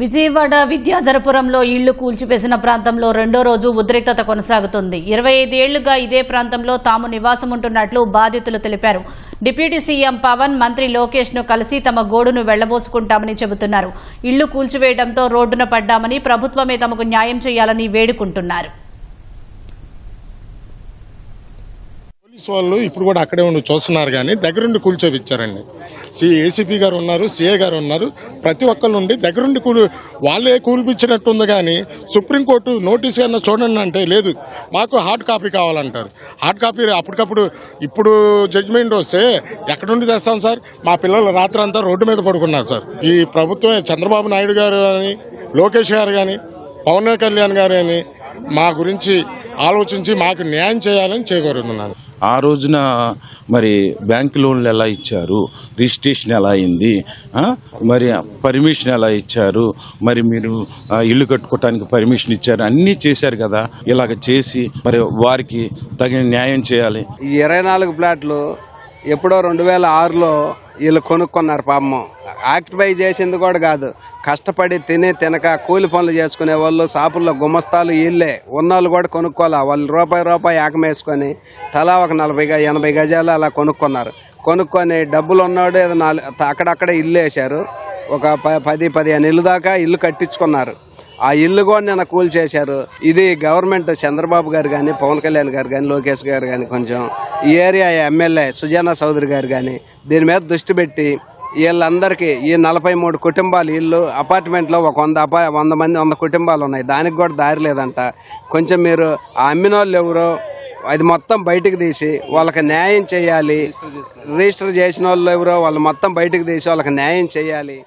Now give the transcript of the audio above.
విజయవాడ విద్యాధరపురంలో ఇళ్ళు కూల్చివేసిన ప్రాంతంలో రెండో రోజు ఉద్రిక్తత కొనసాగుతుంది. ఇరవై ఐదేళ్ళుగా ఇదే ప్రాంతంలో తాము నివాసం ఉంటున్నట్లు బాధితులు తెలిపారు. డిప్యూటీ సీఎం పవన్ మంత్రి లోకేష్ను కలిసి తమ గోడును వెళ్ళబోసుకుంటామని చెబుతున్నారు. ఇళ్ళు కూల్చివేయడంతో రోడ్డున పడ్డామని ప్రభుత్వమే తమకు న్యాయం చేయాలని వేడుకుంటున్నారు. పోలీసు వాళ్ళు ఇప్పుడు కూడా అక్కడే ఉండి చూస్తున్నారు కానీ దగ్గరుండి కూల్చోవిచ్చారండి సి ఏసీపీ గారు ఉన్నారు సిఏ గారు ఉన్నారు. ప్రతి ఒక్కళ్ళు ఉండి దగ్గరుండి కూలి వాళ్ళే కూల్పించినట్టుంది కానీ సుప్రీంకోర్టు నోటీస్ అన్న చూడండి అంటే లేదు. మాకు హార్డ్ కాపీ కావాలంటారు. హార్డ్ కాపీ అప్పటికప్పుడు ఇప్పుడు జడ్జిమెంట్ వస్తే ఎక్కడి నుండి తెస్తాం సార్? మా పిల్లలు రాత్రి అంతా రోడ్డు మీద పడుకున్నారు సార్. ఈ ప్రభుత్వం చంద్రబాబు నాయుడు గారు కానీ లోకేష్ గారు కానీ పవన్ కళ్యాణ్ గారు కానీ మా గురించి ఆలోచించి మాకు న్యాయం చేయాలని చేకూరుతున్నాను. ఆ రోజున మరి బ్యాంక్ లోన్లు ఎలా ఇచ్చారు? రిజిస్ట్రేషన్ ఎలా అయింది? మరి పర్మిషన్ ఎలా ఇచ్చారు? మరి మీరు ఇల్లు కట్టుకోవటానికి పర్మిషన్ ఇచ్చారు? అన్నీ చేశారు కదా? ఇలాగ చేసి మరి వారికి తగిన న్యాయం చేయాలి. ఈ ఇరవై నాలుగు ప్లాట్లు ఎప్పుడో రెండు వేల ఆరులో వీళ్ళు కొనుక్కున్నారు పాపం. ఆక్టిఫై చేసింది కూడా కాదు. కష్టపడి తిని తినక కూలి పనులు చేసుకునే వాళ్ళు షాపుల్లో గుమస్తాలు ఇల్లే. ఉన్నోళ్ళు కూడా కొనుక్కోవాలి? వాళ్ళు రూపాయి రూపాయి ఏకమేసుకొని తలా ఒక నలభై ఎనభై గజాలు అలా కొనుక్కున్నారు. కొనుక్కొని డబ్బులు ఉన్నాడు ఏదో నాలుగు అక్కడక్కడ ఇల్లు వేశారు. ఒక ప- పది పదిహేను ఇల్లు దాకా ఇల్లు కట్టించుకున్నారు. ఆ ఇల్లు కూడా నిన్న కూల్ చేశారు. ఇది గవర్నమెంట్ చంద్రబాబు గారు కానీ పవన్ కళ్యాణ్ గారు కానీ లోకేష్ గారు కానీ కొంచెం ఈ ఏరియా ఎమ్మెల్యే సుజానా చౌదరి గారు కానీ దీని మీద దృష్టి పెట్టి వీళ్ళందరికీ ఈ నలభై మూడు కుటుంబాలు ఇల్లు అపార్ట్మెంట్లో ఒక వంద అపా వంద మంది వంద కుటుంబాలు ఉన్నాయి. దానికి కూడా దారి లేదంట. కొంచెం మీరు ఆ అమ్మిన వాళ్ళు ఎవరో అది మొత్తం బయటకు తీసి వాళ్ళకి న్యాయం చేయాలి. రిజిస్టర్ చేసిన వాళ్ళు ఎవరో వాళ్ళు మొత్తం బయటకు తీసి వాళ్ళకి న్యాయం చేయాలి.